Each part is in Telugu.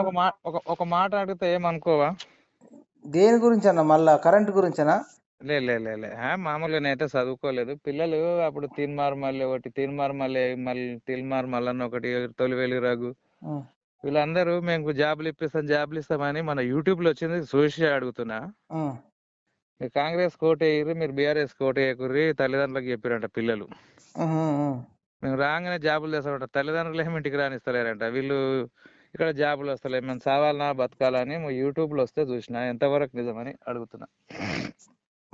ఒక మాట ఒక మాట అడిగితే ఏమనుకోవా? దేని గురించి అన్న మళ్ళా కరెంట్ గురించేనా? లే లే లే లే. మామూలుగా నేనైతే చదువుకోలేదు. పిల్లలు అప్పుడు తీన్మార్ మళ్ళీ ఒకటి తీన్మార్ మళ్ళీ మళ్ళీ తీన్మార్ మల్లన్న ఒకటి తొలివేలి రఘు ఉం. వీళ్ళందరూ మేము జాబులు ఇప్పిస్తాం జాబులు ఇస్తామని మన యూట్యూబ్లో వచ్చింది చూసి అడుగుతున్నా. మీరు కాంగ్రెస్ కోట్ వేయరు మీరు బీఆర్ఎస్ కోట్ వేయకుర్రి తల్లిదండ్రులకు చెప్పారంట పిల్లలు. మేము రాగానే జాబులు చేస్తామంట తల్లిదండ్రులు ఏమి ఇంటికి రానిస్తలేరంట. వీళ్ళు ఇక్కడ జాబులు వస్తలేవు మేము చావాలనా బతకాలని యూట్యూబ్లో వస్తే చూసిన. ఎంతవరకు నిజమని అడుగుతున్నా.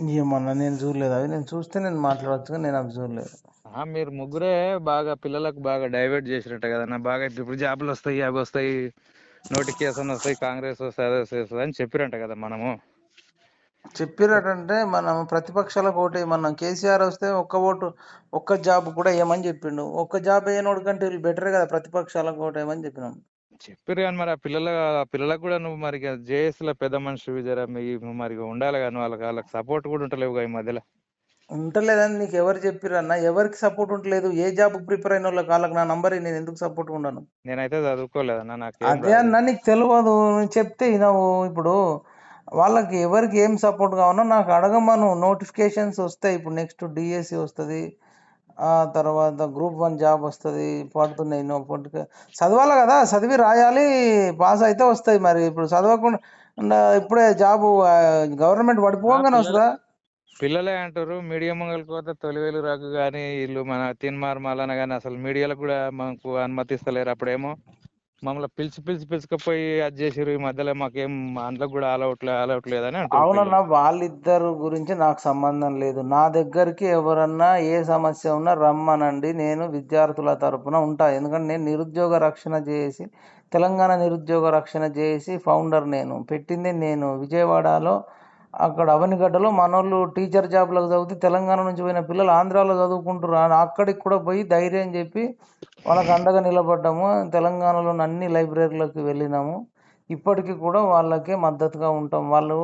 ఏమన్నా నేను చూడలేదు. అవి నేను చూస్తే నేను మాట్లాడవచ్చు కానీ నేను అవి చూడలేదు. ఆ, మీరు ముగ్గురే బాగా పిల్లలకు బాగా డైవర్ట్ చేసినట్టు కదా. బాగా ఇప్పుడు జాబులు వస్తాయి అవి వస్తాయి నోటిఫికేషన్ వస్తాయి కాంగ్రెస్ వస్తాయి అదే వస్తాయి అని చెప్పిరంట కదా మనము. చెప్పినట్టంటే మనం ప్రతిపక్షాలకు ఓటు మనం కేసీఆర్ వస్తే ఒక్క ఓటు ఒక్క జాబ్ కూడా వేయమని చెప్పిండు. ఒక్క జాబ్ వేయనోడు కంటే వీళ్ళు బెటర్ కదా ప్రతిపక్షాలకు ఓటు వేయమని చెప్పినాం. చెప్పారు కానీ మరి ఆ పిల్లల ఆ పిల్లలకు కూడా నువ్వు మరి జేఎస్లో పెద్ద మనిషి జర మీ మరి ఉండాలి కానీ వాళ్ళకి వాళ్ళకి సపోర్ట్ కూడా ఉంటలేవు ఈ మధ్యలో. ఉంటలేదని నీకు ఎవరు చెప్పిర్రు అన్న? ఎవరికి సపోర్ట్ ఉంటలేదు ఏ జాబ్ ప్రిపేర్ అయిన వాళ్ళకి వాళ్ళకి నా నంబర్ నేను ఎందుకు సపోర్ట్ ఉండను? నేనైతే చదువుకోలేదన్న నాకు అదే అన్న నీకు తెలియదు. నువ్వు చెప్తే వినవు. ఇప్పుడు వాళ్ళకి ఎవరికి ఏం సపోర్ట్ కావాలో నాకు అడగమను. నోటిఫికేషన్స్ వస్తాయి. ఇప్పుడు నెక్స్ట్ డిఎస్సి వస్తుంది. ఆ తర్వాత గ్రూప్ వన్ జాబ్ వస్తుంది పడుతున్నాయి నో పొట్టుక చదవాలి కదా చదివి రాయాలి పాస్ అయితే వస్తాయి మరి. ఇప్పుడు చదవకుండా ఇప్పుడే జాబ్ గవర్నమెంట్ పడిపోగానే వస్తుందా? పిల్లలే అంటారు మీడియా మంగళకి పోతే తొలివేలు రాకు కానీ వీళ్ళు మన తిన్మార్ మల్లన కానీ అసలు మీడియాలో కూడా మనకు అనుమతిస్తలేరు అప్పుడేమో. మమ్మల్ని పిలిచి పిలిచి పిలుచుకపోయి అది చేసిర్రు. ఈ మధ్యలో మాకేం అందులో కూడా అలౌట్ అలౌట్ లేదని అవునన్నా వాళ్ళిద్దరు గురించి నాకు సంబంధం లేదు. నా దగ్గరికి ఎవరన్నా ఏ సమస్య ఉన్నా రమ్మనండి. నేను విద్యార్థుల తరపున ఉంటా. ఎందుకంటే నేను నిరుద్యోగ రక్షణ చేసి తెలంగాణ నిరుద్యోగ రక్షణ చేసి ఫౌండర్ నేను. పెట్టింది నేను. విజయవాడలో అక్కడ అవనిగడ్డలో మనోళ్ళు టీచర్ జాబ్లకు చదివితే తెలంగాణ నుంచి పోయిన పిల్లలు ఆంధ్రాలో చదువుకుంటారు అక్కడికి కూడా పోయి ధైర్యం చెప్పి వాళ్ళకి అండగా నిలబడ్డాము. తెలంగాణలోని అన్ని లైబ్రరీలకు వెళ్ళినాము. ఇప్పటికీ కూడా వాళ్ళకే మద్దతుగా ఉంటాం. వాళ్ళు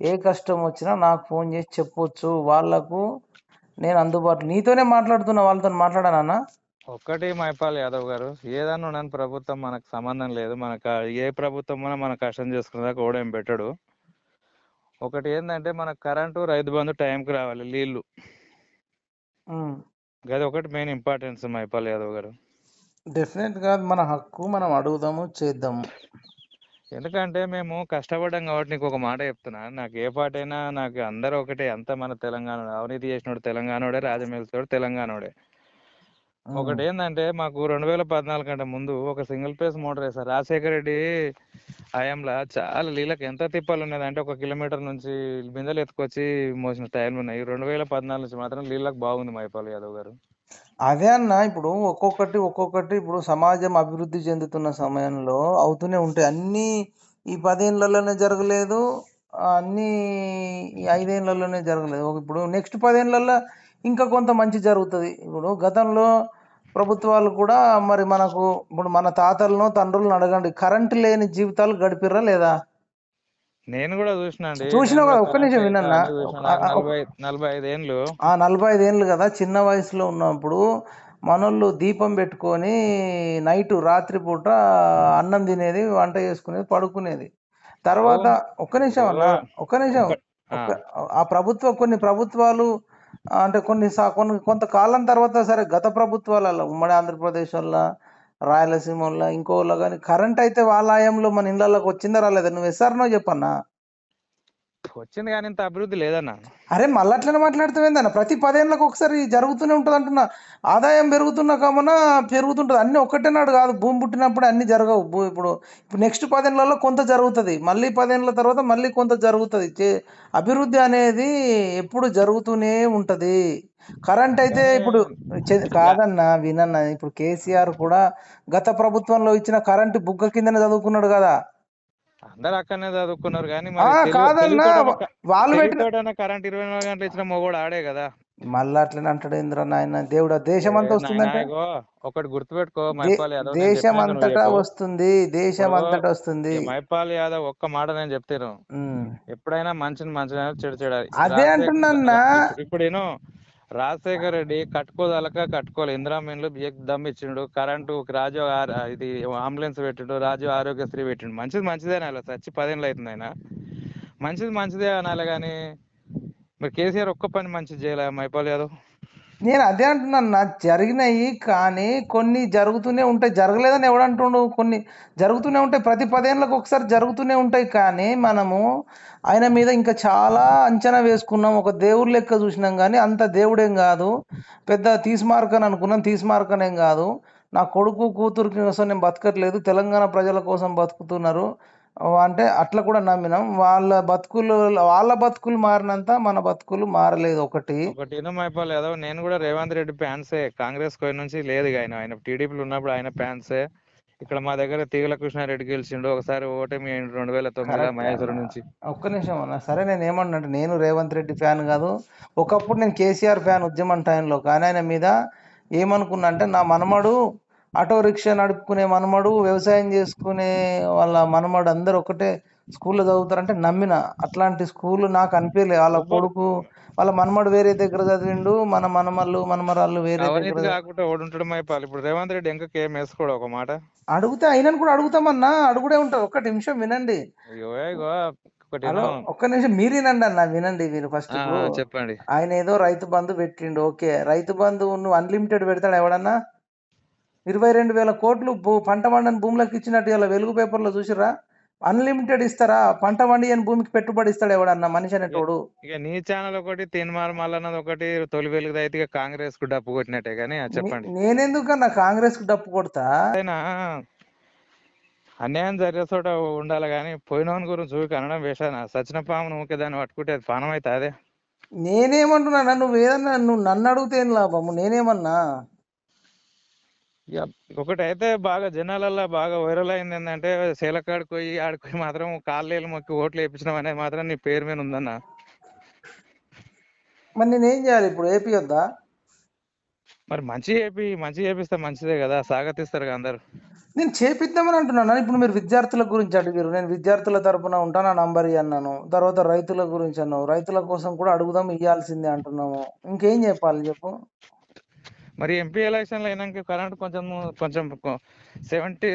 ఏ కష్టం వచ్చినా నాకు ఫోన్ చేసి చెప్పొచ్చు. వాళ్ళకు నేను అందుబాటులో నీతోనే మాట్లాడుతున్నా వాళ్ళతో మాట్లాడానా ఒక్కటి మైపాల్ యాదవ్ గారు ఏదన్నా ఉండని ప్రభుత్వం మనకు సంబంధం లేదు. మనకు ఏ ప్రభుత్వం మన కష్టం చేసుకునేదాకా ఓడేం పెట్టడు. ఒకటి ఏంటంటే మనకు కరెంటు రైతు బంధు టైంకి రావాలి నీళ్ళు అది ఒకటి మెయిన్ ఇంపార్టెన్స్ మైపాల్ యాదవ్ గారు. డెఫినెట్గా మన హక్కు మనం అడుగుదాము చేద్దాము. ఎందుకంటే మేము కష్టపడ్డాం కాబట్టి నీకు ఒక మాట చెప్తున్నా. నాకు ఏ పాట అయినా నాకు అందరూ ఒకటే. అంత మన తెలంగాణ అవినీతి చేసినోడు తెలంగాణోడే రాజమేల్తోడు తెలంగాణోడే. ఒకటి ఏంటంటే మాకు రెండు వేల పద్నాలుగు కంటే ముందు ఒక సింగిల్ ఫేస్ మోటార్ వేసారు రాజశేఖర రెడ్డి హయాంలో చాలా నీళ్ళకి ఎంత తిప్పాలు ఉన్నది అంటే ఒక కిలోమీటర్ నుంచి బిందెలు ఎత్తుకొచ్చి మోసిన టైంలు ఉన్నాయి. రెండు వేల పద్నాలుగు నుంచి మాత్రం నీళ్ళకి బాగుంది మైపాల్ యాదవ్ గారు. అదే అన్న ఇప్పుడు ఒక్కొక్కటి ఒక్కొక్కటి ఇప్పుడు సమాజం అభివృద్ధి చెందుతున్న సమయంలో అవుతూనే ఉంటాయి. అన్నీ ఈ పదేళ్ళలోనే జరగలేదు అన్నీ ఐదేళ్ళలోనే జరగలేదు. ఇప్పుడు నెక్స్ట్ పదేళ్ళలో ఇంకా కొంత మంచి జరుగుతుంది. ఇప్పుడు గతంలో ప్రభుత్వాలు కూడా మరి మనకు ఇప్పుడు మన తాతలను తండ్రులను అడగండి. కరెంట్ లేని జీవితాలు గడిపిర్రా లేదా? నేను కూడా చూసిన నేను కదా, ఒక్క నిమిషం వినన్నా. చూసిన. నలభై నలభై ఐదు ఏండ్లు ఆ నలభై ఐదేళ్ళు కదా చిన్న వయసులో ఉన్నప్పుడు మనోళ్ళు దీపం పెట్టుకొని నైట్ రాత్రిపూట అన్నం తినేది వంట చేసుకునేది పడుకునేది. తర్వాత ఒక్క నిమిషం అన్న ఒక్క నిమిషం. ఆ, ప్రభుత్వ కొన్ని ప్రభుత్వాలు అంటే కొన్ని సా- కొన్ని కొంతకాలం తర్వాత సరే గత ప్రభుత్వాలలో ఉమ్మడి ఆంధ్రప్రదేశ్ వల్ల రాయలసీమ వల్ల ఇంకోలా కానీ కరెంట్ అయితే వాళ్ళ హయాంలో మన ఇళ్ళలోకి వచ్చిందా రాలేదా? నువ్వు ఎస్ఆర్నో చెప్పన్నా? వచ్చింది కానీ ఇంత అభివృద్ధి లేదన్న. అరే మళ్ళీ అట్లనే మాట్లాడుతావేందన్న ప్రతి పదేళ్ళకి ఒకసారి జరుగుతూనే ఉంటుంది అంటున్నా. ఆదాయం పెరుగుతున్న కామన పెరుగుతుంటుంది. అన్ని ఒక్కటేనాడు కాదు. భూమి పుట్టినప్పుడు అన్ని జరగవు. ఇప్పుడు ఇప్పుడు నెక్స్ట్ పదేళ్ళలో కొంత జరుగుతుంది. మళ్ళీ పదేళ్ళ తర్వాత మళ్ళీ కొంత జరుగుతుంది. అభివృద్ధి అనేది ఎప్పుడు జరుగుతూనే ఉంటది. కరెంట్ అయితే ఇప్పుడు కాదన్న వినన్న. ఇప్పుడు కేసీఆర్ కూడా గత ప్రభుత్వంలో ఇచ్చిన కరెంట్ బుగ్గ కిందనే చదువుకున్నాడు కదా. అందరు అక్కడనే చదువుకున్నారు కానీ కాదన్నా వాళ్ళు పెట్టిన కరెంట్ ఇరవై నాలుగు గంటలు ఇచ్చిన మొగోడు ఆడే కదా. మళ్ళీ అట్లనే అంటాడు ఇంద్ర నాయన దేవుడా దేశం అంతా వస్తుందంటే. ఇగో, ఒకటి గుర్తుపెట్టుకో మైపాల్ యాదవ్ దేశం అంతటా. వస్తుంది దేశం అంతటా వస్తుంది. మైపాల్ యాదవ్ ఒక్క మాట నేను చెప్తాను. ఎప్పుడైనా మంచిని మంచిగా చెడు చెడాలి అదే అంటున్నా ఇప్పుడు నేను రాజశేఖర రెడ్డి కట్టుకోదలక కట్టుకోలే. ఇందిరామీన్లు దమ్ ఇచ్చిండు. కరెంటు రాజు ఇది అంబులెన్స్ పెట్టిండు. రాజు ఆరోగ్యశ్రీ పెట్టిండు. మంచిది మంచిదే అనాలి చచ్చి పదేళ్ళు అవుతుంది ఆయన మంచిది మంచిదే అనాలి కానీ మరి కేసీఆర్ ఒక్క పని మంచిది చేయలే. మైపాల్ యాదవ్. నేను అదే అంటున్నాను. నా జరిగినాయి కానీ కొన్ని జరుగుతూనే ఉంటాయి. జరగలేదని ఎవడంటుండు కొన్ని జరుగుతూనే ఉంటాయి. ప్రతి పదేళ్ళకు ఒకసారి జరుగుతూనే ఉంటాయి. కానీ మనము ఆయన మీద ఇంకా చాలా అంచనా వేసుకున్నాం. ఒక దేవుడు లెక్క చూసినాం కానీ అంత దేవుడేం కాదు. పెద్ద తీసుమార్కని అనుకున్నాం. తీసుమార్కనేం కాదు. నా కొడుకు కూతురు కోసం నేను బతకట్లేదు. తెలంగాణ ప్రజల కోసం బతుకుతున్నారు. అంటే అట్లా కూడా నమ్మినాం. వాళ్ళ బతుకులు వాళ్ళ బతుకులు మారినంత మన బతుకులు మారలేదు ఒకటి. ఒకటి మైపాల్ యాదవ్ నేను కూడా రేవంత్ రెడ్డి ఫ్యాన్సే కాంగ్రెస్ కోయి నుంచి లేదు ఆయన. ఆయన టీడీపీలో ఉన్నప్పుడు ఆయన ఫ్యాన్సే ఇక్కడ మా దగ్గర తీగల కృష్ణారెడ్డి గెలిచిండు. ఒకసారి ఓటమి రెండు వేల Correct. మహేశ్వరం నుంచి. ఒక్క నిమిషం అన్న. సరే నేను ఏమన్నా అంటే నేను రేవంత్ రెడ్డి ఫ్యాన్ కాదు. ఒకప్పుడు నేను కేసీఆర్ ఫ్యాన్ ఉద్యమం టైంలో కానీ ఆయన మీద ఏమనుకున్నా అంటే నా మనమడు ఆటో రిక్షా నడుపుకునే మనమడు వ్యవసాయం చేసుకునే వాళ్ళ మనమడు అందరు ఒకటే స్కూల్లో చదువుతారంటే నమ్మిన. అట్లాంటి స్కూల్ నాకు అనిపించలే వాళ్ళ కొడుకు వాళ్ళ మనమడు వేరే దగ్గర చదివిండు మన మనమళ్ళు మనమరాళ్ళు వేరే అవినీతి దగ్గర కాకుండా ఓడుంటాడు మైపాల్ ఇప్పుడు రేవంత్ రెడ్డి ఇంకా కేం వేసుకోడు ఒక మాట? అడిగితే అయినని కూడా అడుగుతామన్నా. అడుగుడే ఉంటుంది ఒక్క నిమిషం వినండి. అయ్యో ఇగో ఒకటి హలో. ఒక్క నిమిషం మీరు వినండి అన్న. వినండి మీరు ఫస్ట్ ఆ, చెప్పండి. ఆయన ఏదో రైతు బంధు పెట్టిండు. ఓకే. రైతు బంధు నువ్వు అన్లిమిటెడ్ పెడతాడు ఎవడన్నా? ఇరవై రెండు వేల కోట్లు భూ పంట పండని భూములకు ఇచ్చినట్టు ఇలా వెలుగు పేపర్లో చూసిరా అన్లిమిటెడ్ ఇస్తారా? పంట పండి అని భూమికి పెట్టుబడి ఇస్తాడు ఎవడన్నా మనిషి అనేటోడు? ఇక నీ ఛానల్ ఒకటి తిన్మార్ మల్లన్నది ఒకటి తొలి వెలుగు అయితే కాంగ్రెస్కు డప్పు కొట్టినట్టే కానీ చెప్పండి. నేనెందుకన్నా కాంగ్రెస్కు డప్పు కొడతా? అయినా అన్యాయం జరిగే చోట ఉండాలి కానీ పోయినోని గురించి చూపి అనడం వేసాను సచిన పామును ఊకే దాన్ని పట్టుకుంటే అది పానం అయితే అదే నేనేమంటున్నా? నువ్వు ఏదన్నా నువ్వు నన్ను అడిగితే ఏం లాభము? నేనేమన్నా? ఇక ఒకటి అయితే బాగా జనాలల్లో బాగా వైరల్ అయింది ఏంటంటే శీలకాడికి పోయి ఆడికి పోయి మాత్రం కాళ్ళు మొక్కి ఓట్లు వేయించడం అనేది మాత్రం నీ పేరు మీద ఉందన్న. మరి నేనేం చేయాలి ఇప్పుడు? ఏపీ వద్దా? మరి మంచి ఏపీ మంచి చేపిస్తే మంచిదే కదా. స్వాగతిస్తారు కదా అందరు. నేను చేపిద్దామని అంటున్నాను. ఇప్పుడు మీరు విద్యార్థుల గురించి అడిగారు. నేను విద్యార్థుల తరపున ఉంటా నా నంబర్ అన్నాను. తర్వాత రైతుల గురించి అన్నావు. రైతుల కోసం కూడా అడుగుదాం ఇయ్యాల్సిందే అంటున్నాము. ఇంకేం చెప్పాలి చెప్పు? మరి ఎంపీ ఎలక్షన్లు అయినాక కరెంట్ కొంచెం కొంచెం సెవెంటీ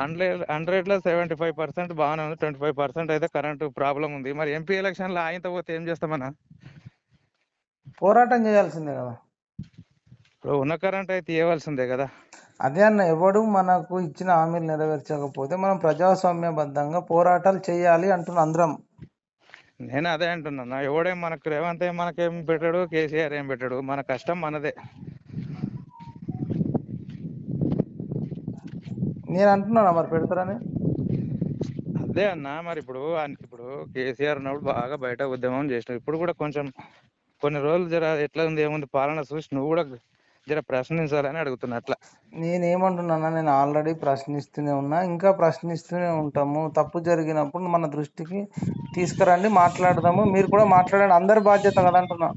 హండ్రెడ్ హండ్రెడ్లో సెవెంటీ ఫైవ్ పర్సెంట్ బాగానే ఉంది. ట్వంటీ ఫైవ్ పర్సెంట్ అయితే కరెంట్ ప్రాబ్లం ఉంది. మరి ఎంపీ ఎలక్షన్లో ఆయనతో పోతే ఏం చేస్తామన్నా? పోరాటం చేయాల్సిందే కదా. ఇప్పుడు ఉన్న కరెంట్ అయితే ఇవ్వాల్సిందే కదా. అదే అన్న ఎవడు మనకు ఇచ్చిన హామీలు నెరవేర్చకపోతే మనం ప్రజాస్వామ్యబద్ధంగా పోరాటాలు చేయాలి అంటున్న అందరం. నేను అదే అంటున్నా ఎవడేం మనకు రేవంత్ ఏం మనకేం పెట్టాడు కేసీఆర్ ఏం పెట్టాడు మన కష్టం మనదే. నేను అంటున్నాను మరి పెడతారని? అదే అన్న మరి ఇప్పుడు ఇప్పుడు కేసీఆర్ ఉన్నప్పుడు బాగా బయట ఉద్యమం చేసినావు ఇప్పుడు కూడా కొంచెం కొన్ని రోజులు జర ఎట్లా ఉంది ఏముంది పాలన చూసి నువ్వు కూడా జర ప్రశ్నించాలని అడుగుతున్నా అట్లా. నేనేమంటున్నానా నేను ఆల్రెడీ ప్రశ్నిస్తూనే ఉన్నా. ఇంకా ప్రశ్నిస్తూనే ఉంటాము. తప్పు జరిగినప్పుడు మన దృష్టికి తీసుకురండి మాట్లాడదాము. మీరు కూడా మాట్లాడండి. అందరి బాధ్యత కదా అంటున్నా